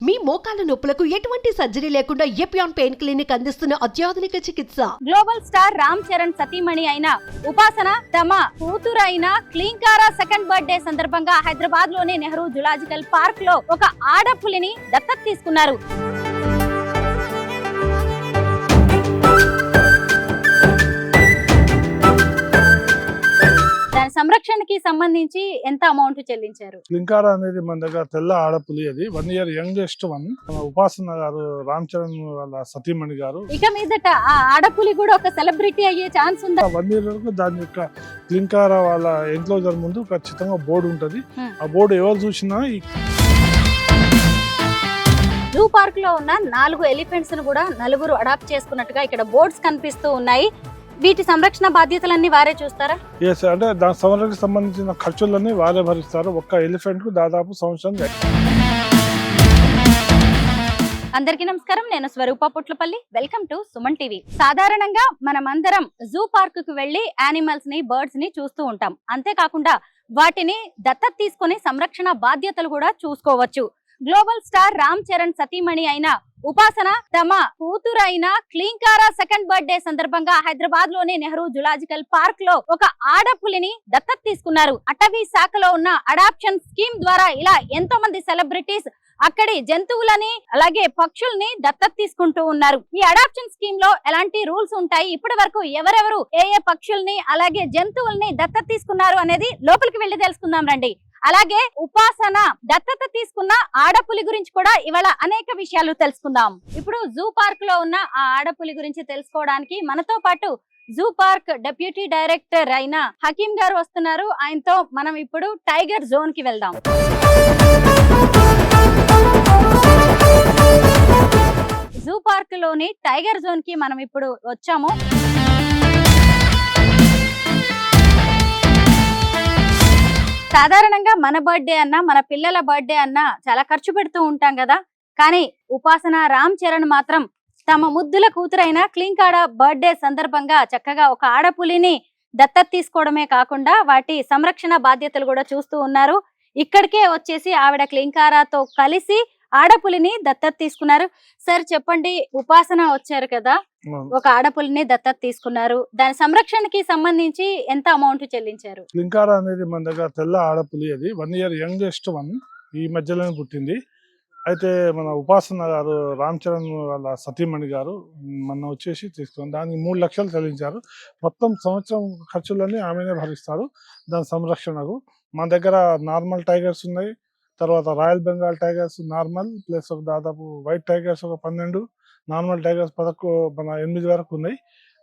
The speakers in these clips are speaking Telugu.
మీ మోకాల నొప్పులకు ఎటువంటి సర్జరీ లేకుండా ఎపియాన్ పెయిన్ క్లినిక్ అందిస్తున్న అత్యాధునిక చికిత్స. గ్లోబల్ స్టార్ రామ్ చరణ్ సతీమణి అయిన ఉపాసన తమ కూతురు అయిన క్లీంకారా సెకండ్ బర్త్డే సందర్భంగా హైదరాబాద్లోని నెహ్రూ జులాజికల్ పార్క్లో ఒక ఆడపులిని దత్తత తీసుకున్నారు. సంరక్షణకి సంబంధించి ఎంత అమౌంట్ చెల్లించారు? లింకార అనేది మన దగ్గర తెల్ల ఆడపులి అది. వన్ ఇయర్ యంగెస్ట్ వన్ ఉపాసన గారు రామ్ చరణ్ వాళ్ళ సతీమణి గారు. ఇక మీదట ఆ ఆడపులి కూడా ఒక సెలబ్రిటీ అయ్యే ఛాన్స్ ఉందా? వన్ ఇయర్ వరకు దాని యొక్క లింకార వాళ్ళ ఎంక్లోజర్ ముందు ఖచ్చితంగా బోర్డు ఉంటది. ఆ. బోర్డు ఎవరు చూసినా జూ పార్క్లో ఉన్న నాలుగు ఎలిఫెంట్స్ను కూడా నలుగురు అడాప్ట్ చేసుకున్నట్టుగా ఇక్కడ బోర్డ్స్ కనిపిస్తూ ఉన్నాయి. వీటి సంరక్షణ బాధ్యతలన్నీ వారే చూస్తారా? ఎస్ అంటే దాని సంరక్షణకు సంబంధించిన ఖర్చులన్నీ వారే భరిస్తారు. ఒక్క ఎలిఫెంట్కు దాదాపు సంవత్సరం అందరికీ నమస్కారం. నేను Swaroopa Putlapalli. Welcome to Suman TV. సాధారణంగా మనమందరం జూ పార్క్కు వెళ్ళి యానిమల్స్ని బర్డ్స్ని చూస్తూ ఉంటాం. అంతేకాకుండా వాటిని దత్తత తీసుకొని సంరక్షణ బాధ్యతలు కూడా చూసుకోవచ్చు. గ్లోబల్ స్టార్ రామ్ చరణ్ సతీమణి అయిన ఉపాసన తమ కూతురు అయిన క్లీంకారా సెకండ్ బర్త్డే సందర్భంగా హైదరాబాద్లోని నెహ్రూ జులాజికల్ పార్క్లో ఒక ఆడపులిని దత్తత తీసుకున్నారు. అటవీ శాఖలో ఉన్న అడాప్షన్ స్కీమ్ ద్వారా ఇలా ఎంతో మంది సెలబ్రిటీస్ అక్కడి జంతువులని అలాగే పక్షుల్ని దత్తత తీసుకుంటూ ఉన్నారు. ఈ అడాప్షన్ స్కీమ్లో ఎలాంటి రూల్స్ ఉంటాయి? ఇప్పటి వరకు ఎవరెవరు ఏ ఏ పక్షుల్ని అలాగే జంతువుల్ని దత్తత తీసుకున్నారు అనేది లోపలికి వెళ్ళి తెలుసుకుందాం రండి. అలాగే ఉపాసన దత్తత తీసుకున్న ఆడపులి గురించి కూడా ఇవాళ అనేక విషయాలు తెలుసుకుందాం. ఇప్పుడు జూ పార్క్లో ఉన్న ఆ ఆడపులి గురించి తెలుసుకోవడానికి మనతో పాటు జూ పార్క్ డెప్యూటీ డైరెక్టర్ అయిన హకీం గారు వస్తున్నారు. ఆయనతో మనం ఇప్పుడు టైగర్ జోన్కి వెళ్దాం. జూ పార్క్లోని టైగర్ జోన్కి మనం ఇప్పుడు వచ్చాము. సాధారణంగా మన బర్త్డే అన్నా మన పిల్లల బర్త్డే అన్నా చాలా ఖర్చు పెడుతూ ఉంటాం కదా. కానీ ఉపాసన రామ్ చరణ్ మాత్రం తమ ముద్దుల కూతురైన క్లింకాడ బర్త్డే సందర్భంగా చక్కగా ఒక ఆడపులిని దత్తత తీసుకోవడమే కాకుండా వాటి సంరక్షణ బాధ్యతలు కూడా చూస్తూ ఉన్నారు. ఇక్కడికే వచ్చేసి ఆవిడ క్లింకారాతో కలిసి ఆడపులిని దత్తత తీసుకున్నారు. సార్ చెప్పండి ఉపాసన వచ్చారు కదా ఒక ఆడపులిని దత్తత తీసుకున్నారు. దాని సంరక్షణకి సంబంధించి ఎంత అమౌంట్ చెల్లించారు? లింకార అనేది మన దగ్గర తెల్ల ఆడపులి అది. వన్ ఇయర్ యంగెస్ట్ వన్ ఈ మధ్యలోనే పుట్టింది. అయితే మన ఉపాసన గారు రామ్ చరణ్ వాళ్ళ సతీమణి గారు మొన్న వచ్చేసి తీసుకుని దానికి మూడు లక్షలు చెల్లించారు. మొత్తం సంవత్సరం ఖర్చులన్నీ ఆమెనే భరిస్తారు. దాని సంరక్షణకు. మన దగ్గర నార్మల్ టైగర్స్ ఉన్నాయి. తర్వాత royal Bengal tigers normal plus ఒక దాదాపు వైట్ టైగర్స్ ఒక పన్నెండు నార్మల్ టైగర్స్ పదకొ మన ఎనిమిది వరకు ఉన్నాయి.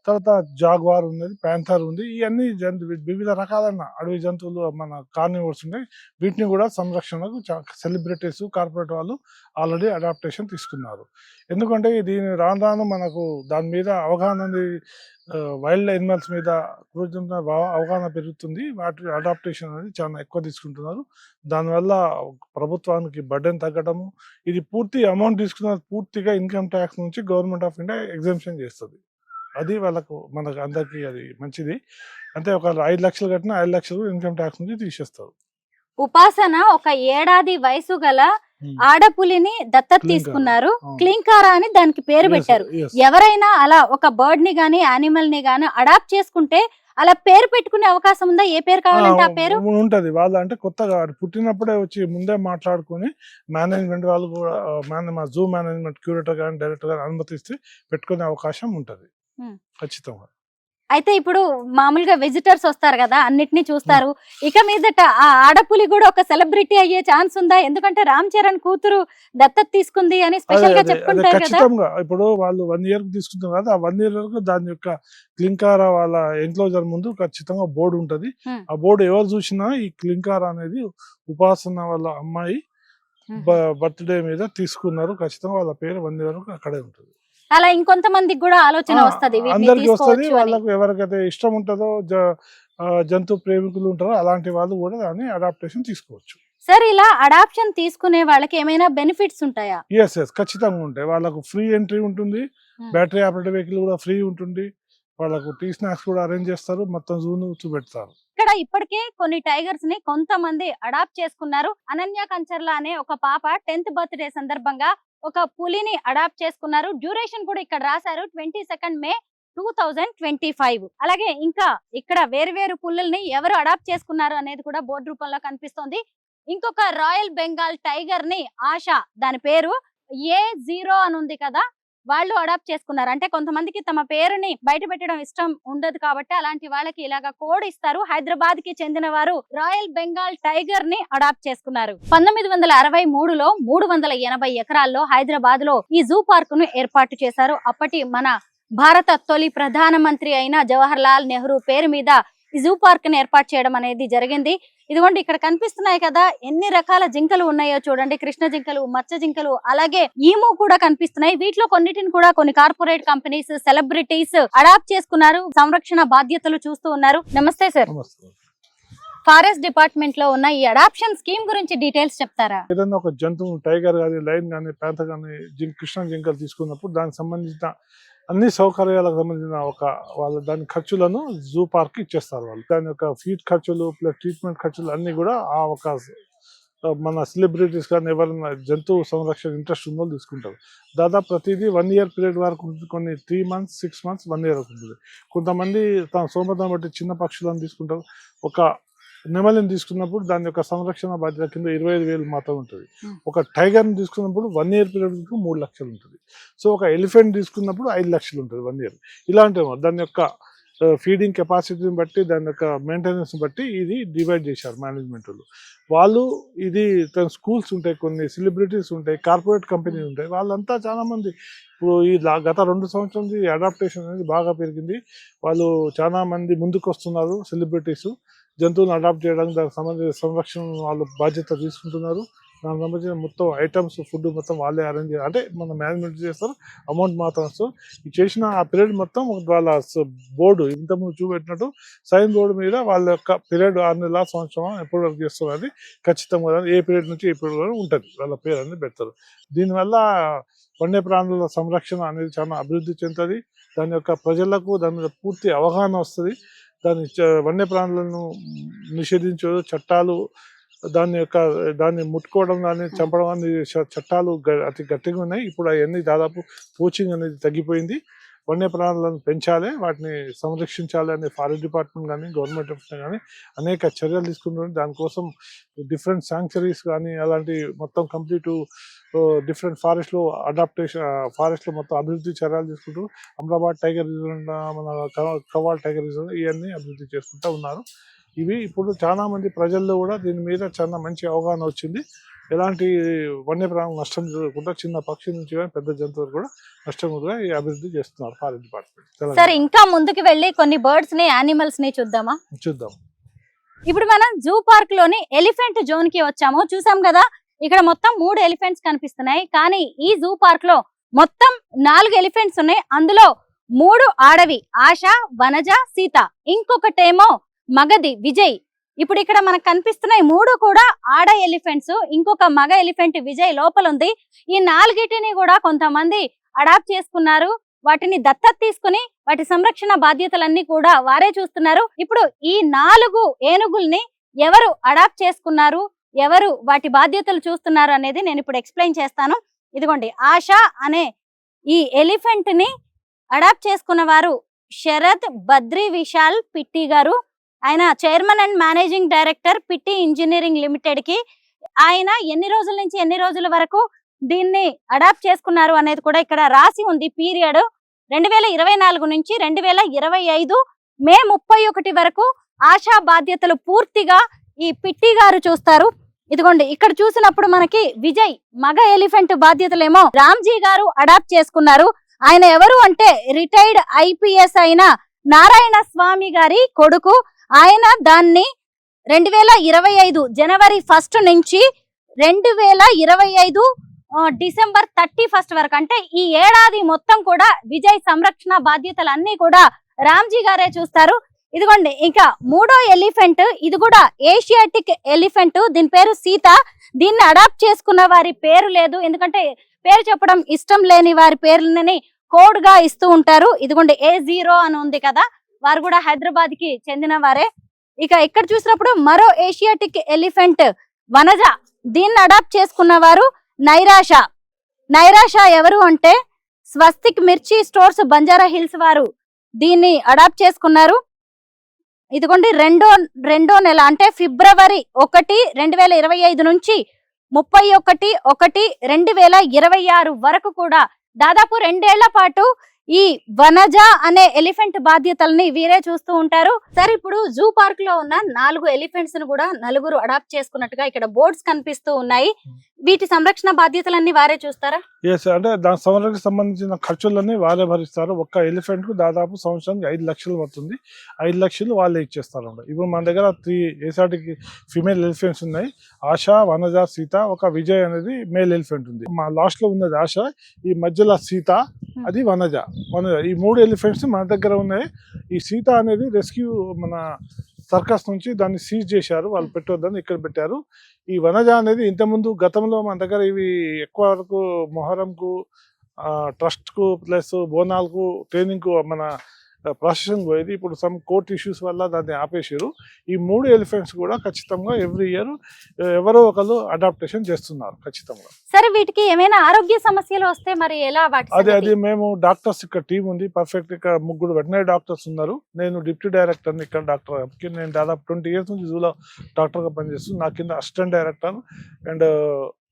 తర్వాత జాగ్వార్ ఉన్నది ప్యాంథర్ ఉంది. ఇవన్నీ జంతు వివిధ రకాలైన అడవి జంతువులు మన కార్నివర్స్ ఉన్నాయి. వీటిని కూడా సంరక్షణకు సెలబ్రిటీస్ కార్పొరేట్ వాళ్ళు ఆల్రెడీ అడాప్టేషన్ తీసుకున్నారు. ఎందుకంటే దీని రాను రాను మనకు దాని మీద అవగాహన వైల్డ్ ఎనిమల్స్ మీద అవగాహన పెరుగుతుంది. వాటి అడాప్టేషన్ అనేది చాలా ఎక్కువ తీసుకుంటున్నారు. దానివల్ల ప్రభుత్వానికి బర్డెన్ తగ్గడము ఇది పూర్తి అమౌంట్ తీసుకున్న పూర్తిగా ఇన్కమ్ ట్యాక్స్ నుంచి గవర్నమెంట్ ఆఫ్ ఇండియా ఎగ్జామ్షన్ చేస్తుంది. అది వాళ్ళకు మనకు అందరికీ అది మంచిది అంటే ఒక ఐదు లక్షలు కట్టిన ఐదు లక్షలు ఇన్కమ్ ట్యాక్స్ నుంచి తీసేస్తారు ఉపాసన ఒక ఏడాది వయసు గల. ఆడపులిని దత్తత. తీసుకున్నారు. క్లీంకారా అని దానికి పేరు పెట్టారు. ఎవరైనా అలా ఒక బర్డ్ని గాని యానిమల్ని గాని అడాప్ట్ చేసుకుంటే అలా పేరు పెట్టుకునే అవకాశం ఉందా ఏ పేరు కావాలంటే ఆ పేరు ఉంటది వాళ్ళు అంటే కొత్తగా పుట్టినప్పుడే వచ్చి ముందే మాట్లాడుకొని మేనేజ్మెంట్ వాళ్ళు కూడా జూ మేనేజ్మెంట్ క్యూరేటర్ కానీ డైరెక్టర్ గాని అనుమతిస్తే పెట్టుకునే అవకాశం ఉంటది. ఖచ్చితంగా. అయితే ఇప్పుడు మామూలుగా విజిటర్స్ వస్తారు కదా అన్నిటినీ చూస్తారు. ఇక మీదట ఆ ఆడపులి కూడా ఒక సెలబ్రిటీ అయ్యే ఛాన్స్ ఉందా? ఎందుకంటే రామ్ చరణ్ కూతురు దత్తత తీసుకుంది అని స్పెషల్గా చెప్పుకుంటారు కదా. ఇప్పుడు వాళ్ళు వన్ ఇయర్ తీసుకుంటారు కదా ఆ వన్ ఇయర్ వరకు దాని యొక్క క్లింకార వాళ్ళ ఎంక్లోజర్ ముందు ఖచ్చితంగా బోర్డు ఉంటది. ఆ బోర్డు ఎవరు చూసినా ఈ క్లింకార అనేది ఉపాసన వాళ్ళ అమ్మాయి బర్త్డే మీద తీసుకున్నారు. ఖచ్చితంగా వాళ్ళ పేరు వన్ ఇయర్ వరకు అక్కడే ఉంటుంది. అలా ఇంకొంతమందికి కూడా ఆలోచన వస్తది అందరికీ. వాళ్ళకు ఎవరికైతే ఇష్టం ఉంటుందో జంతు ప్రేమికులు ఉంటారో అలాంటి వాళ్ళు కూడా దాన్ని అడాప్టేషన్ తీసుకోవచ్చు. సార్ ఇలా అడాప్షన్ తీసుకునే వాళ్ళకి ఏమైనా బెనిఫిట్స్ ఉంటాయా? ఎస్ ఎస్ ఖచ్చితంగా ఉంటాయి. వాళ్ళకు ఫ్రీ ఎంట్రీ ఉంటుంది. బ్యాటరీ ఆపరేటివ్ వెహికల్ కూడా ఫ్రీ ఉంటుంది. వాళ్ళకు టీ స్నాక్స్ కూడా అరేంజ్ చేస్తారు మొత్తం జూను చూపెడతారు. ఇక్కడ ఇప్పటికే కొన్ని టైగర్స్ని కొంతమంది అడాప్ట్ చేసుకున్నారు. అనన్య కంచర్ల అనే ఒక పాప టెన్త్ బర్త్డే సందర్భంగా ఒక పులిని అడాప్ట్ చేసుకున్నారు. డ్యూరేషన్ కూడా ఇక్కడ రాశారు. Twenty second May two thousand twenty five. అలాగే ఇంకా ఇక్కడ వేరు వేరు పుల్లుల్ని ఎవరు అడాప్ట్ చేసుకున్నారు అనేది కూడా బోర్డు రూపంలో కనిపిస్తోంది. ఇంకొక రాయల్ బెంగాల్ టైగర్ని ఆశ దాని పేరు ఏ జీరో అని ఉంది కదా వాళ్ళు అడాప్ట్ చేసుకున్నారు. అంటే కొంతమందికి తమ పేరుని బయట పెట్టడం ఇష్టం ఉండదు కాబట్టి అలాంటి వాళ్ళకి ఇలాగా కోడ్ ఇస్తారు. హైదరాబాద్కి చెందిన వారు రాయల్ బెంగాల్ టైగర్ని అడాప్ట్ చేసుకున్నారు. పంతొమ్మిది వందల అరవై మూడులో మూడు వందల ఎనభై ఎకరాల్లో హైదరాబాద్లో ఈ జూ పార్క్ను ఏర్పాటు చేశారు. అప్పటి మన భారత తొలి ప్రధానమంత్రి అయిన జవహర్ లాల్ నెహ్రూ పేరు మీద ఈ జూ పార్క్ని ఏర్పాటు చేయడం అనేది జరిగింది. ఇదిగోండి ఇక్కడ కనిపిస్తున్నాయి కదా ఎన్ని రకాల జింకలు ఉన్నాయో చూడండి. కృష్ణ జింకలు మచ్చ జింకలు అలాగే ఈము కూడా కనిపిస్తున్నాయి. వీటిలో కొన్నిటిని కూడా కొన్ని కార్పొరేట్ కంపెనీస్ సెలబ్రిటీస్ అడాప్ట్ చేసుకున్నారు. సంరక్షణ బాధ్యతలు చూస్తూ ఉన్నారు. నమస్తే సార్. ఫారెస్ట్ డిపార్ట్మెంట్లో ఉన్న ఈ అడాప్షన్ స్కీమ్ గురించి డీటెయిల్స్ చెప్తారా? ఏదైనా ఒక జంతువు టైగర్ కానీ లైన్ కానీ పేత కానీ జిం కృష్ణ జింకలు తీసుకున్నప్పుడు దానికి సంబంధించిన అన్ని సౌకర్యాలకు సంబంధించిన ఒక వాళ్ళ దాని ఖర్చులను జూ పార్క్ ఇచ్చేస్తారు వాళ్ళు. దాని యొక్క ఫీడ్ ఖర్చులు ప్లస్ ట్రీట్మెంట్ ఖర్చులు అన్ని కూడా ఆ ఒక మన సెలబ్రిటీస్ కానీ ఎవరైనా జంతువు సంరక్షణ ఇంట్రెస్ట్ ఉందో తీసుకుంటారు. దాదాపు ప్రతిదీ వన్ ఇయర్ పీరియడ్ వరకు ఉంటుంది. కొన్ని three months six months one year వరకు ఉంటుంది. కొంతమంది తన సోమతం బట్టి చిన్న పక్షులను తీసుకుంటారు. ఒక నెమలిని తీసుకున్నప్పుడు దాని యొక్క సంరక్షణ బాధ్యత కింద ఇరవై ఐదు వేలు మాత్రం ఉంటుంది. ఒక టైగర్ని తీసుకున్నప్పుడు వన్ ఇయర్ పీరియడ్ మూడు లక్షలు ఉంటుంది. సో ఒక ఎలిఫెంట్ తీసుకున్నప్పుడు ఐదు లక్షలు ఉంటుంది వన్ ఇయర్. ఇలాంటి దాని యొక్క ఫీడింగ్ కెపాసిటీని బట్టి దాని యొక్క మెయింటెనెన్స్ బట్టి ఇది డివైడ్ చేశారు మేనేజ్మెంట్ వాళ్ళు. ఇది తన స్కూల్స్ ఉంటాయి కొన్ని సెలబ్రిటీస్ ఉంటాయి కార్పొరేట్ కంపెనీలు ఉంటాయి. వాళ్ళంతా చాలా మంది ఇప్పుడు ఈ గత రెండు సంవత్సరం నుంచి అడాప్టేషన్ అనేది బాగా పెరిగింది. వాళ్ళు చాలా మంది ముందుకు వస్తున్నారు సెలబ్రిటీస్. జంతువులను అడాప్ట్ చేయడానికి దానికి సంబంధించిన సంరక్షణ వాళ్ళు బాధ్యత తీసుకుంటున్నారు. దానికి సంబంధించిన మొత్తం ఐటమ్స్ ఫుడ్ మొత్తం వాళ్ళే అరేంజ్ అంటే మన మేనేజ్మెంట్ చేస్తారు అమౌంట్ మాత్రం వస్తారు చేసిన ఆ పీరియడ్ మొత్తం వాళ్ళ బోర్డు ఇంతకుముందు చూపెట్టినట్టు సైన్ బోర్డు మీద వాళ్ళ యొక్క పీరియడ్ ఆరు నెలల సంవత్సరం ఎప్పటి వరకు చేస్తున్నది ఖచ్చితంగా ఏ పీరియడ్ నుంచి ఏ పీరియడ్ వరకు ఉంటుంది. వాళ్ళ పేరు అనేది పెడతారు. దీనివల్ల వన్య ప్రాణుల సంరక్షణ అనేది చాలా అభివృద్ధి చెందుతుంది. దాని యొక్క ప్రజలకు దాని మీద పూర్తి అవగాహన వస్తుంది. దాని చ- వన్యప్రాణులను నిషేధించే చట్టాలు దాని యొక్క దాన్ని ముట్టుకోవడం దాన్ని చంపడం అనేది చట్టాలు గ- అతి గట్టిగా ఉన్నాయి. ఇప్పుడు అవన్నీ దాదాపు పోచింగ్ అనేది తగ్గిపోయింది. వన్య ప్రాణులను పెంచాలి వాటిని సంరక్షించాలి అనే ఫారెస్ట్ డిపార్ట్మెంట్ కానీ గవర్నమెంట్ కానీ అనేక చర్యలు తీసుకుంటుంది దానికోసం డిఫరెంట్ శాంక్చరీస్ కానీ అలాంటి మొత్తం కంప్లీట్ డిఫరెంట్ ఫారెస్ట్లో అడాప్టేషన్ ఫారెస్ట్లో మొత్తం అభివృద్ధి చర్యలు తీసుకుంటూ అమరాబాద్ టైగర్ రిజర్వ్ మన కవాల్ టైగర్ రిజర్వ్ ఇవన్నీ అభివృద్ధి చేసుకుంటూ ఉన్నారు. ఇవి ఇప్పుడు చాలా మంది ప్రజల్లో కూడా దీని మీద చాలా మంచి అవగాహన వచ్చింది. ఎలాంటి వన్యప్రాణం నష్టం జరగకుండా చిన్న పక్షి నుంచి కానీ పెద్ద జంతువులు కూడా నష్టం కూడా అభివృద్ధి చేస్తున్నారు ఫారెస్ట్ డిపార్ట్మెంట్. సార్. ఇంకా ముందుకు వెళ్ళి కొన్ని బర్డ్స్ని యానిమల్స్ని చూద్దామా? చూద్దాం. ఇప్పుడు మనం జూ పార్క్లోని ఎలిఫెంట్ జోన్కి వచ్చాము. చూసాం కదా ఇక్కడ మొత్తం మూడు ఎలిఫెంట్స్ కనిపిస్తున్నాయి. కానీ ఈ జూ పార్క్లో మొత్తం నాలుగు ఎలిఫెంట్స్ ఉన్నాయి. అందులో మూడు ఆడవి ఆశ వనజ సీత. ఇంకొకటేమో మగది విజయ్. ఇప్పుడు ఇక్కడ మనకు కనిపిస్తున్నాయి మూడు కూడా ఆడ ఎలిఫెంట్స్ ఇంకొక మగ ఎలిఫెంట్ విజయ్ లోపల ఉంది. ఈ నాలుగిటిని కూడా కొంతమంది అడాప్ట్ చేసుకున్నారు. వాటిని దత్తత తీసుకుని వాటి సంరక్షణ బాధ్యతలన్నీ కూడా వారే చూస్తున్నారు. ఇప్పుడు ఈ నాలుగు ఏనుగుల్ని ఎవరు అడాప్ట్ చేసుకున్నారు ఎవరు వాటి బాధ్యతలు చూస్తున్నారు అనేది నేను ఇప్పుడు ఎక్స్ప్లెయిన్ చేస్తాను. ఇదిగోండి ఆశ అనే ఈ ఎలిఫెంట్ని అడాప్ట్ చేసుకున్న వారు శరత్ బద్రి విశాల్ పిట్టి గారు. ఆయన chairman and managing director Pitti engineering లిమిటెడ్కి ఆయన ఎన్ని రోజుల నుంచి ఎన్ని రోజుల వరకు దీన్ని అడాప్ట్ చేసుకున్నారు అనేది కూడా ఇక్కడ రాసి ఉంది పీరియడ్ రెండు వేల ఇరవై నాలుగు నుంచి రెండు వేల ఇరవై ఐదు మే ముప్పై ఒకటి వరకు ఆశా బాధ్యతలు పూర్తిగా ఈ పిట్టి గారు చూస్తారు. ఇదిగోండి ఇక్కడ చూసినప్పుడు మనకి విజయ్ మగ ఎలిఫెంట్ బాధ్యతలేమో రామ్జీ గారు అడాప్ట్ చేసుకున్నారు. ఆయన ఎవరు అంటే రిటైర్డ్ ఐపీఎస్ అయిన నారాయణ స్వామి గారి కొడుకు ఆయన దాన్ని రెండు వేల ఇరవై ఐదు జనవరి ఫస్ట్ నుంచి రెండు వేల ఇరవై ఐదు డిసెంబర్ థర్టీ ఫస్ట్ వరకు. అంటే ఈ ఏడాది మొత్తం కూడా విజయ్ సంరక్షణ బాధ్యతలన్నీ కూడా రామ్జీ గారే చూస్తారు. ఇదిగోండి ఇంకా మూడో ఎలిఫెంట్ ఇది కూడా ఏషియాటిక్ ఎలిఫెంట్. దీని పేరు సీత. దీన్ని అడాప్ట్ చేసుకున్న వారి పేరు లేదు. ఎందుకంటే పేరు చెప్పడం ఇష్టం లేని వారి పేర్లని కోడ్గా ఇస్తూ ఉంటారు. ఇదిగోండి ఏ జీరో అని ఉంది కదా. వారు కూడా హైదరాబాద్కి చెందిన వారే. ఇక ఇక్కడ చూసినప్పుడు మరో ఏషియాటిక్ ఎలిఫెంట్ వనజ దీన్ని అడాప్ట్ చేసుకున్న వారు నైరాష నైరాష ఎవరు అంటే స్వస్తిక్ మిర్చి స్టోర్స్ బంజారా హిల్స్ వారు దీన్ని అడాప్ట్ చేసుకున్నారు. ఇదిగోండి రెండో రెండో నెల అంటే ఫిబ్రవరి ఒకటి రెండు వేల ఇరవై ఐదు నుంచి ముప్పై ఒకటి ఒకటి రెండు వేల ఇరవై ఆరు వరకు కూడా దాదాపు రెండేళ్ళ పాటు ఈ వనజ అనే ఎలిఫెంట్ బాధ్యతల్ని వీరే చూస్తూ ఉంటారు. సరే ఇప్పుడు జూ పార్క్లో ఉన్న నాలుగు ఎలిఫెంట్స్ను కూడా నలుగురు అడాప్ట్ చేసుకున్నట్టుగా ఇక్కడ బోర్డ్స్ కనిపిస్తూ ఉన్నాయి. వీటి సంరక్షణ బాధ్యతలన్నీ వారే చూస్తారా? ఎస్ అంటే దాని సంవత్సరానికి సంబంధించిన ఖర్చులన్నీ వాళ్ళే భరిస్తారు. ఒక్క ఎలిఫెంట్కు దాదాపు సంవత్సరానికి ఐదు లక్షలు పడుతుంది. ఐదు లక్షలు వాళ్ళే ఇచ్చేస్తారు. ఇప్పుడు మన దగ్గర త్రీ ఏసాటికి ఫిమేల్ ఎలిఫెంట్స్ ఉన్నాయి. ఆశ వనజ సీత ఒక విజయ్ అనేది మేల్ ఎలిఫెంట్ ఉంది. మా లాస్ట్లో ఉన్నది ఆశ ఈ మధ్యలో సీత అది వనజ. మన ఈ మూడు ఎలిఫెంట్స్ మన దగ్గర ఉన్నాయి. ఈ సీత అనేది రెస్క్యూ మన సర్కస్ నుంచి దాన్ని సీజ్ చేశారు. వాళ్ళు పెట్టొద్దని ఇక్కడ పెట్టారు. ఈ వనజ అనేది ఇంతకుముందు గతంలో మన దగ్గర ఇవి ఎక్కువ వరకు మొహరంకు ట్రస్ట్కు ప్లస్ బోనాలకు ట్రైనింగ్కు మన ప్రాసెసింగ్ పోయేది. ఇప్పుడు సమ్ కోర్ట్ ఇష్యూస్ వల్ల దాన్ని ఆపేసారు ఈ మూడు ఎలిఫెంట్స్ కూడా ఖచ్చితంగా ఎవ్రీ ఇయర్ ఎవరో ఒకరు అడాప్టేషన్ చేస్తున్నారు ఖచ్చితంగా. సరే వీటికి ఏమైనా ఆరోగ్య సమస్యలు వస్తే మరి ఎలా అదే? అది మేము డాక్టర్స్ ఇక్కడ టీం ఉంది. పర్ఫెక్ట్ ఇక్కడ ముగ్గురు వెటనరీ డాక్టర్స్ ఉన్నారు. నేను డిప్యూటీ డైరెక్టర్ ఇక్కడ డాక్టర్ నేను దాదాపు ట్వంటీ ఇయర్స్ నుంచి జూలో డాక్టర్గా పనిచేస్తున్నాను నా కింద అసిస్టెంట్ డైరెక్టర్ అండ్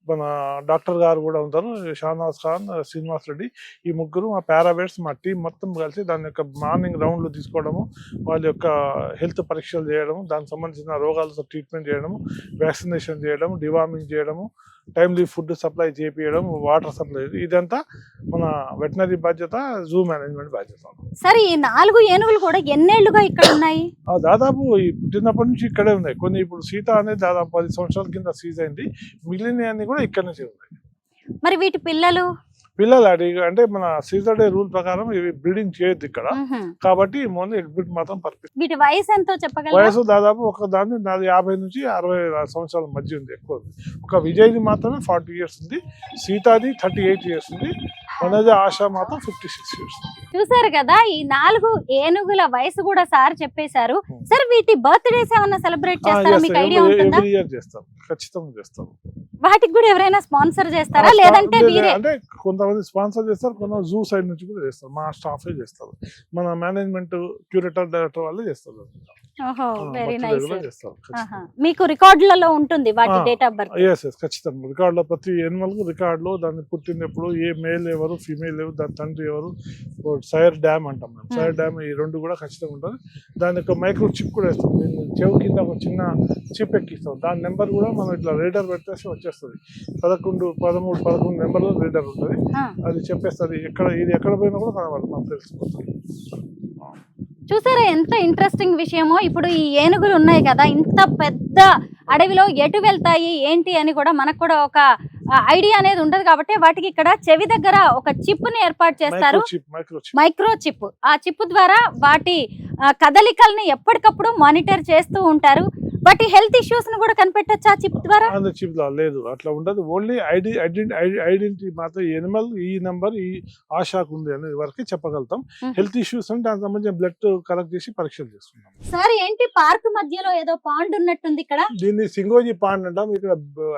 మన డాక్టర్ గారు కూడా ఉంటారు షానాజ్ ఖాన్ శ్రీనివాస్ రెడ్డి. ఈ ముగ్గురు మా పారావేట్స్ మా టీం మొత్తం కలిసి దాని యొక్క మార్నింగ్ రౌండ్లు తీసుకోవడము వాళ్ళ యొక్క హెల్త్ పరీక్షలు చేయడము దానికి సంబంధించిన రోగాలతో ట్రీట్మెంట్ చేయడము వ్యాక్సినేషన్ చేయడం డివార్మింగ్ చేయడము టైమ్లీ ఫుడ్ సప్లై చేపించడం వాటర్ సప్లై ఇదంతా మన వెటనరీ బాధ్యత జూ మేనేజ్మెంట్ బాధ్యత. సరే ఈ నాలుగు ఏనుగులు కూడా ఎన్నేళ్ళుగా ఇక్కడ ఉన్నాయి? ఆ దాదాపు ఈ పుట్టినప్పటి నుంచి ఇక్కడే ఉన్నాయి. కొన్ని ఇప్పుడు సీత అనేది దాదాపు పది సంవత్సరాల కింద సీజ్ అయింది. మిగిలిన అన్ని కూడా ఇక్కడ నుంచి ఉన్నాయి. మరి వీటి పిల్లలు? పిల్లలు అడిగి అంటే మన సీజర్ డే రూల్ ప్రకారం ఇవి బ్రీడింగ్ చేయొద్దు ఇక్కడ. కాబట్టి మొన్న ఎగ్జిబిట్ మాత్రం పర్ఫెక్ట్ వీటి వయసు ఎంతో చెప్పగలరా? వయసు దాదాపు ఒక దాన్ని నాది యాభై నుంచి అరవై సంవత్సరాల మధ్య ఉంది ఎక్కువ ఉంది. ఒక విజయ్ది మాత్రమే ఫార్టీ ఇయర్స్ ఉంది. సీతాది థర్టీ ఎయిట్ ఇయర్స్ ఉంది. వనజ ఆశ మాత్రం ఫిఫ్టీ సిక్స్ ఇయర్స్ చూసారు కదా ఈ నాలుగు ఏనుగుల వయసు కూడా సార్ చెప్పేశారు. సరే వీటి బర్త్డేస్ ఏమన్నా సెలబ్రేట్ చేస్తారా? మీకు ఐడియా ఉంటుందా? చేస్తాం. ఖచ్చితంగా చేస్తాం. వాటికి కూడా ఎవరైనా స్పాన్సర్ చేస్తారా? లేదంటే వీరే అంటే కొంతమంది స్పాన్సర్ చేస్తారు కొంతమంది జూ సైడ్ నుంచి కూడా చేస్తారు. మా స్టాఫే చేస్తారు. మన మేనేజ్మెంట్ క్యూరేటర్ డైరెక్టర్ వాళ్ళే చేస్తారు. మీకు రికార్డులలో ఉంటుంది వాటి date of birth yes yes ఖచ్చితంగా. రికార్డులో ప్రతి ఎనిమల్ రికార్డులో దాన్ని పుట్టినప్పుడు ఏ మేల్ ఎవరు ఫీమేల్ ఎవరు దాని తండ్రి ఎవరు సైర్ డ్యామ్ అంటాం మేము. సైర్ డ్యామ్ ఈ రెండు కూడా ఖచ్చితంగా ఉంటుంది. దాని యొక్క మైక్రో చిప్ కూడా వేస్తాం. చెవు కింద ఒక చిన్న చిప్ ఎక్కిస్తాం. దాని నెంబర్ కూడా మనం ఇట్లా రీడర్ పెట్టేసి వచ్చేస్తుంది. పదకొండు పదమూడు పదకొండు నెంబర్లో రీడర్ ఉంటుంది. అది చెప్పేస్తుంది ఎక్కడ ఇది ఎక్కడ పోయినా కూడా కనబడుతుంది మాకు తెలిసిపోతుంది చూసారా ఎంత ఇంట్రెస్టింగ్ విషయమో? ఇప్పుడు ఈ ఏనుగులు ఉన్నాయి కదా ఇంత పెద్ద అడవిలో ఎటు వెళ్తాయి ఏంటి అని కూడా మనకు కూడా ఒక ఐడియా అనేది ఉండదు కాబట్టి వాటికి ఇక్కడ చెవి దగ్గర ఒక చిప్ని ఏర్పాటు చేస్తారు. మైక్రో చిప్ ఆ చిప్ ద్వారా వాటి కదలికల్ని ఎప్పటికప్పుడు మానిటర్ చేస్తూ ఉంటారు. వాటి హెల్త్ ఇష్యూస్ను కూడా కనిపెట్టచ్చు ఆ చిప్ ద్వారా? చిప్లో లేదు. అట్లా ఉండదు. ఓన్లీ ఐడి ఐడెంటిటీ మాత్రం ఎనిమల్ ఈ నెంబర్ ఈ ఆశాకు ఉంది అనే వరకు చెప్పగలుగుతాం. హెల్త్ ఇష్యూస్ అంటే దానికి సంబంధించిన బ్లడ్ కలెక్ట్ చేసి పరీక్షలు చేస్తున్నాం. సార్ ఏంటి పార్క్ మధ్యలో ఏదో పాండ్ ఉన్నట్టుంది ఇక్కడ? దీన్ని సింగోజీ పాండ్ అంటాం. ఇక్కడ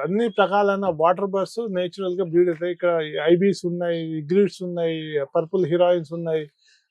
అన్ని ప్రకాలైన వాటర్ బర్డ్స్ నేచురల్గా బ్రీడ్ అవుతాయి. ఇక్కడ ఐబీస్ ఉన్నాయి గ్రిడ్స్ ఉన్నాయి పర్పుల్ హీరాయిన్స్ ఉన్నాయి.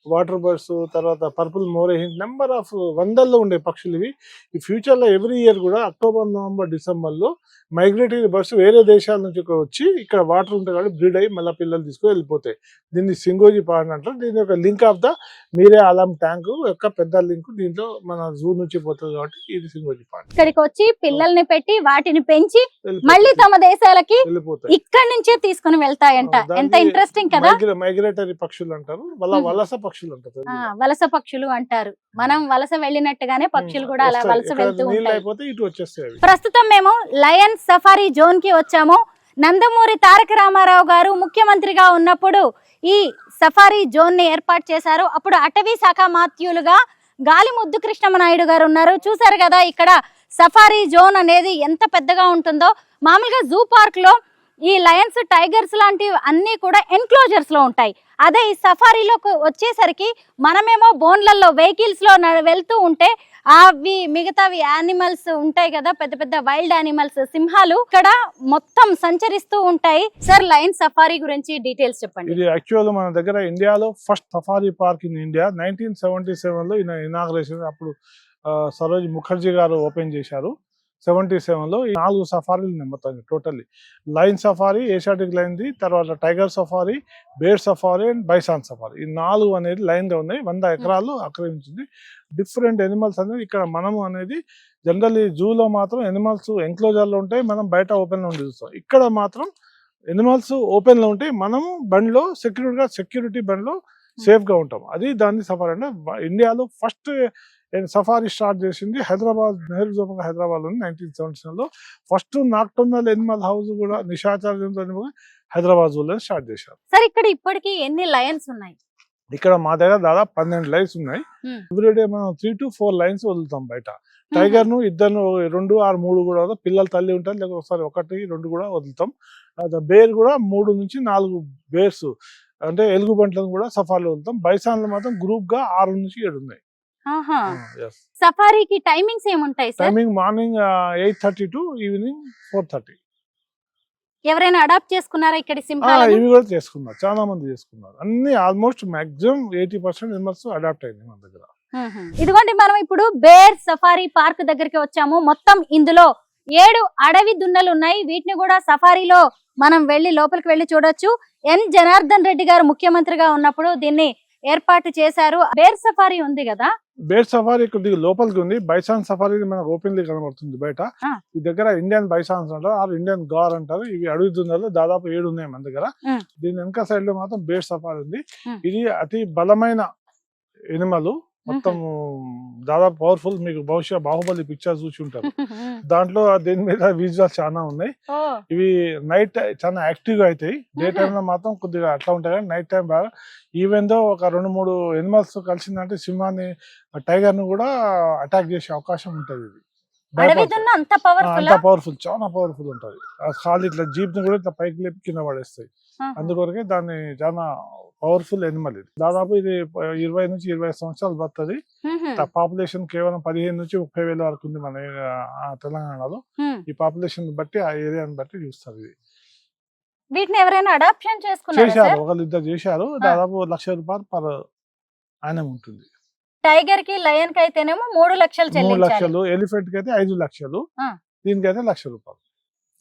వాటర్ బర్డ్స్ తర్వాత పర్పుల్ మోరే నెంబర్ ఆఫ్ వందల్లో ఉండే పక్షులు ఇవి. ఈ ఫ్యూచర్లో ఎవ్రీ ఇయర్ కూడా అక్టోబర్ నవంబర్ డిసెంబర్లో మైగ్రేటరీ బర్డ్స్ వేరే దేశాల నుంచి వచ్చి ఇక్కడ వాటర్ ఉంటాయి కాబట్టి బ్రీడ్ అయ్యి మళ్ళీ పిల్లలు తీసుకొని వెళ్ళిపోతాయి. దీన్ని సింగోజీ పాండ్ అంటారు. దీని యొక్క లింక్ ఆఫ్ ద మీరే అలం ట్యాంక్ యొక్క పెద్ద లింక్ దీంట్లో మన జూ నుంచి పోతుంది కాబట్టి ఇది సింగోజీ పాండ్ ఇక్కడికి వచ్చి పిల్లల్ని పెట్టి వాటిని పెంచి. మళ్ళీ తమ దేశాలకి వెళ్ళిపోతాయి. ఇక్కడి నుంచే తీసుకుని వెళ్తాయంట. ఎంత ఇంట్రెస్టింగ్ కదా. మైగ్రే- మైగ్రేటరీ పక్షులు అంటారు. వలస పక్షులు అంటారు. వలస పక్షులు అంటారు. మనం వలస వెళ్ళినట్టుగానే పక్షులు కూడా అలా. వలస వెళ్తూ ఉంటాయి. ప్రస్తుతం మేము లయన్ సఫారీ జోన్కి వచ్చాము. నందమూరి తారక రామారావు గారు ముఖ్యమంత్రిగా ఉన్నప్పుడు ఈ సఫారీ జోన్ని ఏర్పాటు చేశారు. అప్పుడు అటవీ శాఖ మాత్యులుగా గాలి ముద్దు కృష్ణమనాయుడు గారు ఉన్నారు. చూసారు కదా ఇక్కడ సఫారీ జోన్ అనేది ఎంత పెద్దగా ఉంటుందో. మామూలుగా జూ పార్క్లో ఈ లయన్స్ టైగర్స్ లాంటివి అన్నీ కూడా ఎన్క్లోజర్స్లో ఉంటాయి. అదే ఈ సఫారీలోకి వచ్చేసరికి మనమేమో బోన్లలో వెహికల్స్లో వెళ్తూ ఉంటే అవి మిగతావి యానిమల్స్ ఉంటాయి కదా పెద్ద పెద్ద వైల్డ్ యానిమల్స్ సింహాలు ఇక్కడ మొత్తం సంచరిస్తూ ఉంటాయి. సార్ లయన్ సఫారీ గురించి డీటెయిల్స్ చెప్పండి. ఇది యాక్చువల్ మన దగ్గర ఇండియాలో first safari park in India. Nineteen seventy సెవెన్లో ఇనాగ్రేషన్ అప్పుడు సరోజ్ ముఖర్జీ గారు ఓపెన్ చేశారు. సెవెంటీ సెవెన్లో ఈ నాలుగు సఫారీలు ఉన్నాయి మొత్తం టోటల్లీ. లైన్ సఫారీ ఏషియాటిక్ లైన్ది తర్వాత tiger safari bear safari and bison safari. ఈ నాలుగు అనేది లైన్గా ఉన్నాయి. వంద ఎకరాలు ఆక్రమించింది. డిఫరెంట్ ఎనిమల్స్ అనేది ఇక్కడ మనము అనేది జనరల్లీ జూలో మాత్రం ఎనిమల్స్ ఎంక్లోజర్లో ఉంటాయి. మనం బయట ఓపెన్లో ఉండి చూస్తాం. ఇక్కడ మాత్రం ఎనిమల్స్ ఓపెన్లో ఉంటాయి. మనము బండిలో సెక్యూరిటీగా సెక్యూరిటీ బండిలో సేఫ్గా ఉంటాం. అది దాన్ని సఫారీ అంటే ఇండియాలో ఫస్ట్ సఫారీ స్టార్ట్ చేసింది హైదరాబాద్ నెహ్రూ జోపక హైదరాబాద్ ఉంది నైన్టీన్ సెవెంటీ సెవెన్లో ఫస్ట్ నాక్టోనల్ ఎనిమల్ హౌస్ కూడా నిశాచార జంతువు హైదరాబాద్ జూలో స్టార్ట్ చేశారు. సార్ ఇక్కడ ఇప్పటికి ఎన్ని లయన్స్ ఉన్నాయి? ఇక్కడ మా దగ్గర దాదాపు పన్నెండు లైన్స్ ఉన్నాయి. ఎవ్రీడే మనం త్రీ టు ఫోర్ లైన్స్ వదులుతాం బయట. టైగర్ను ఇద్దరు రెండు ఆరు మూడు కూడా. పిల్లల తల్లి ఉంటుంది లేకపోతే ఒకసారి ఒకటి రెండు కూడా వదులుతాం. బేర్ కూడా మూడు నుంచి నాలుగు బేర్స్ అంటే ఎలుగు బంట్లను కూడా సఫారీలో వదులుతాం. బైసాన్లు మాత్రం గ్రూప్గా ఆరు నుంచి ఏడు ఉన్నాయి. సఫారీకి టైమింగ్స్ ఏముంటాయి sir? Timing morning eight thirty to evening four thirty. ఎవరైనా అడాప్ట్ చేసుకున్నారా ఇక్కడ సింహాలను? ఇవి కూడా చేసుకున్నారు. చాలా మంది చేసుకున్నారు. అన్ని almost maximum eighty percent animals adopt అయింది మన దగ్గర. ఇదిగోండి మనం ఇప్పుడు బేర్ సఫారీ పార్క్ దగ్గరికి వచ్చాము. మొత్తం ఇందులో ఏడు అడవి దున్నలు ఉన్నాయి. వీటిని కూడా సఫారీలో మనం వెళ్ళి లోపలికి వెళ్ళి చూడొచ్చు. ఎన్. జనార్దన్ రెడ్డి గారు ముఖ్యమంత్రిగా ఉన్నప్పుడు దీన్ని ఏర్పాటు చేశారు. బేర్ సఫారీ ఉంది కదా? బేర్ సఫారీ కొద్దిగా లోపలికి ఉంది బైసాన్ సఫారీ మనకు ఓపెన్లీ కనబడుతుంది బయట. ఈ దగ్గర ఇండియన్ బైసాన్స్ అంటారు ఆరు ఇండియన్ గార్ అంటారు ఇవి అడవి దున్నలు దాదాపు ఏడు ఉన్నాయి మన దగ్గర. దీని వెనక సైడ్లో మాత్రం బేర్ సఫారీ ఉంది. ఇది అతి బలమైన ఎనిమల్ మొత్తం దాదాపు పవర్ఫుల్ మీకు బహుశా బాహుబలి పిక్చర్ చూసి ఉంటారు. దాంట్లో దీని మీద విజువల్స్ చాలా ఉన్నాయి. ఇవి నైట్ చాలా యాక్టివ్గా అవుతాయి. డే. టైమ్లో మాత్రం కొద్దిగా అట్లా ఉంటాయి కానీ నైట్ టైం బాగా. ఈవెన్ దో ఒక రెండు మూడు ఎనిమల్స్ కలిసిందంటే సింహాన్ని టైగర్ను కూడా అటాక్ చేసే అవకాశం ఉంటది ఇది. అంత పవర్ఫుల్ చాలా పవర్ఫుల్ ఉంటది. ఖాళీ ఇట్లా జీప్ని కూడా ఇట్లా పైకి లేపి కింద పడేస్తాయి. అందుకొరకే దాన్ని చాలా పవర్ఫుల్ ఎనిమల్ ఇది. దాదాపు ఇది ఇరవై నుంచి ఇరవై సంవత్సరాలు బతుంది. పాపులేషన్ కేవలం పదిహేను నుంచి ముప్పై వేల వరకు ఉంది మన తెలంగాణలో. ఈ పాపులేషన్ బట్టి ఆ ఏరియాని బట్టి చూస్తారు ఇది. వీటిని ఎవరైనా అడాప్షన్ చేసుకున్నారా చేశారు సార్? ఒకళ్ళు ఇద్దరు చేశారు. దాదాపు లక్ష రూపాయలు పర్ ఆయన ఉంటుంది. టైగర్కి లయన్కి అయితేనేమో మూడు లక్షలు మూడు లక్షలు ఎలిఫెంట్కి అయితే ఐదు లక్షలు. దీనికైతే లక్ష రూపాయలు.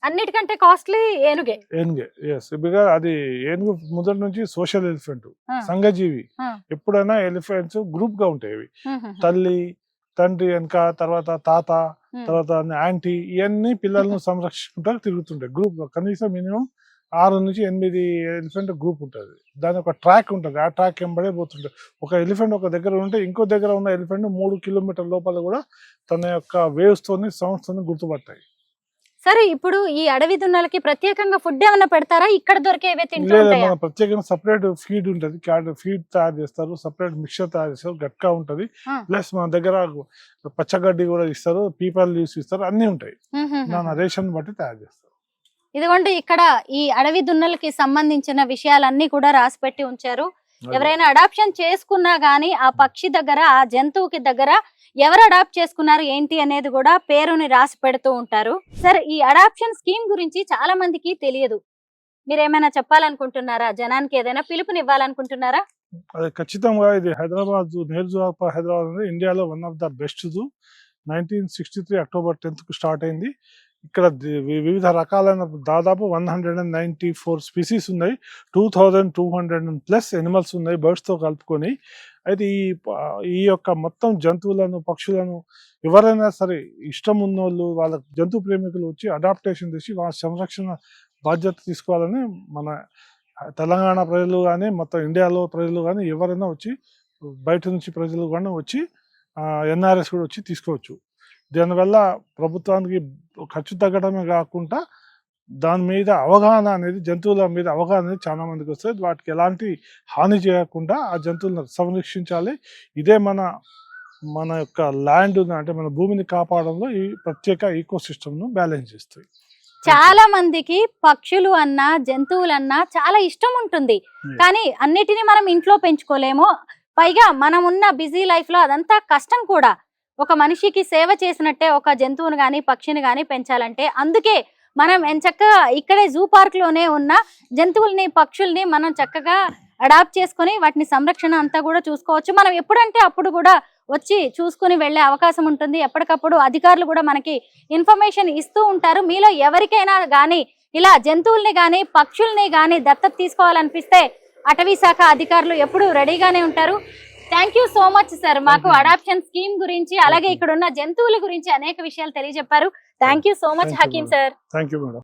అన్నిటికంటే కాస్ట్లీ ఏనుగే. ఏనుగే ఎస్ బికాస్ అది ఏనుగు మొదటి నుంచి సోషల్ ఎలిఫెంట్. సంఘజీవి. ఎప్పుడైనా ఎలిఫెంట్స్ గ్రూప్గా ఉంటాయి తల్లి తండ్రి వెనక తర్వాత తాత. తర్వాత యాంటీ ఇవన్నీ పిల్లలను సంరక్షించుకుంటా తిరుగుతుంటాయి. గ్రూప్ కనీసం మినిమం ఆరు నుంచి ఎనిమిది ఎలిఫెంట్ గ్రూప్ ఉంటుంది. దాని ఒక ట్రాక్ ఉంటుంది. ఆ ట్రాక్ వెంబడే పోతుంటుంది ఒక ఎలిఫెంట్ ఒక దగ్గర ఉంటే ఇంకో దగ్గర ఉన్న ఎలిఫెంట్ మూడు కిలోమీటర్ లోపల కూడా తన యొక్క వేవ్స్ తోని సౌండ్స్ తోని గుర్తుపడతాయి. సరే ఇప్పుడు ఈ అడవి దున్నలకి ప్రత్యేకంగా ఫుడ్ ఏమైనా పెడతారా? ఇక్కడ దొరికేవే తింటూ లేదా ఉంటాయా? మన ప్రత్యేకంగా సపరేట్ ఫీడ్ ఉంటుంది. క్యాట్ ఫీడ్ తయారు చేస్తారు. సపరేట్ మిక్చర్ తయారు చేస్తారు. గట్కా ఉంటది. ఆ. ప్లస్ మన దగ్గర పచ్చగడ్డి కూడా ఇస్తారు. పీపల్ లీవ్స్ ఇస్తారు. అన్ని ఉంటాయి. మ్మ్, మ్మ్, నా మ్మ్. రేషన్ బట్టి తయారు చేస్తారు. ఇదిగోండి ఇక్కడ ఈ అడవి దున్నలకి సంబంధించిన విషయాలన్నీ కూడా రాసి పెట్టి ఉంచారు. ఎవరైనా అడాప్షన్ చేసుకున్నా గానీ ఆ పక్షి దగ్గర ఆ జంతువుకి దగ్గర ఎవరు అడాప్ట్ చేసుకున్నారు ఏంటి అనేది కూడా పేరుని రాసి పెడుతూ ఉంటారు. సార్ ఈ అడాప్షన్ స్కీమ్ గురించి చాలా మందికి తెలియదు. మీరు ఏమైనా చెప్పాలనుకుంటున్నారా? జనానికి ఏదైనా పిలుపునివ్వాలనుకుంటున్నారా అది ఖచ్చితంగా ఇది హైదరాబాద్ నెహ్రూ హైదరాబాద్ అనేది ఇండియాలో one of the best zoo nineteen sixty three October టెన్త్కు start అయింది. ఇక్కడ వివిధ రకాలైన దాదాపు one hundred and ninety four species ఉన్నాయి. Two thousand two hundred and plus animals ఉన్నాయి బర్డ్స్తో కలుపుకొని. అయితే ఈ ఈ యొక్క మొత్తం జంతువులను పక్షులను ఎవరైనా సరే ఇష్టం ఉన్నోళ్ళు వాళ్ళ జంతు ప్రేమికులు వచ్చి అడాప్టేషన్ చేసి వాళ్ళ సంరక్షణ బాధ్యత తీసుకోవాలని మన తెలంగాణ ప్రజలు కానీ మొత్తం ఇండియాలో ప్రజలు కానీ ఎవరైనా వచ్చి బయట నుంచి ప్రజలు కూడా వచ్చి ఎన్ఆర్ఎస్ కూడా వచ్చి తీసుకోవచ్చు. దీనివల్ల ప్రభుత్వానికి ఖర్చు తగ్గడమే కాకుండా దాని మీద అవగాహన అనేది జంతువుల మీద అవగాహన అనేది చాలా మందికి వస్తుంది. వాటికి ఎలాంటి హాని చేయకుండా ఆ జంతువులను సంరక్షించాలి. ఇదే మన మన యొక్క ల్యాండ్ అంటే మన భూమిని కాపాడంలో ఈ ప్రత్యేక ఈకో సిస్టమ్ను బ్యాలెన్స్ చేస్తాయి చాలా మందికి పక్షులు అన్నా జంతువులన్నా చాలా ఇష్టం ఉంటుంది. Hmm. కానీ అన్నిటిని మనం ఇంట్లో పెంచుకోలేము. పైగా మనం ఉన్న బిజీ లైఫ్లో అదంతా కష్టం కూడా. ఒక మనిషికి సేవ చేసినట్టే ఒక జంతువుని కానీ పక్షిని కానీ పెంచాలంటే అందుకే మనం ఎంచక్కగా ఇక్కడే జూ పార్క్లోనే ఉన్న జంతువుల్ని పక్షుల్ని మనం చక్కగా అడాప్ట్ చేసుకొని వాటిని సంరక్షణ అంతా కూడా చూసుకోవచ్చు. మనం ఎప్పుడంటే అప్పుడు కూడా వచ్చి చూసుకుని వెళ్ళే అవకాశం ఉంటుంది. ఎప్పటికప్పుడు అధికారులు కూడా మనకి ఇన్ఫర్మేషన్ ఇస్తూ ఉంటారు. మీలో ఎవరికైనా కానీ ఇలా జంతువుల్ని కానీ పక్షుల్ని కానీ దత్తత తీసుకోవాలనిపిస్తే అటవీ శాఖ అధికారులు ఎప్పుడు రెడీగానే ఉంటారు. Thank you so much sir మాకు. అడాప్షన్ స్కీమ్ గురించి అలాగే ఇక్కడ ఉన్న జంతువుల గురించి అనేక విషయాలు తెలియజెప్పారు. Thank you so much Thank you, Hakeem madam. Sir thank you madam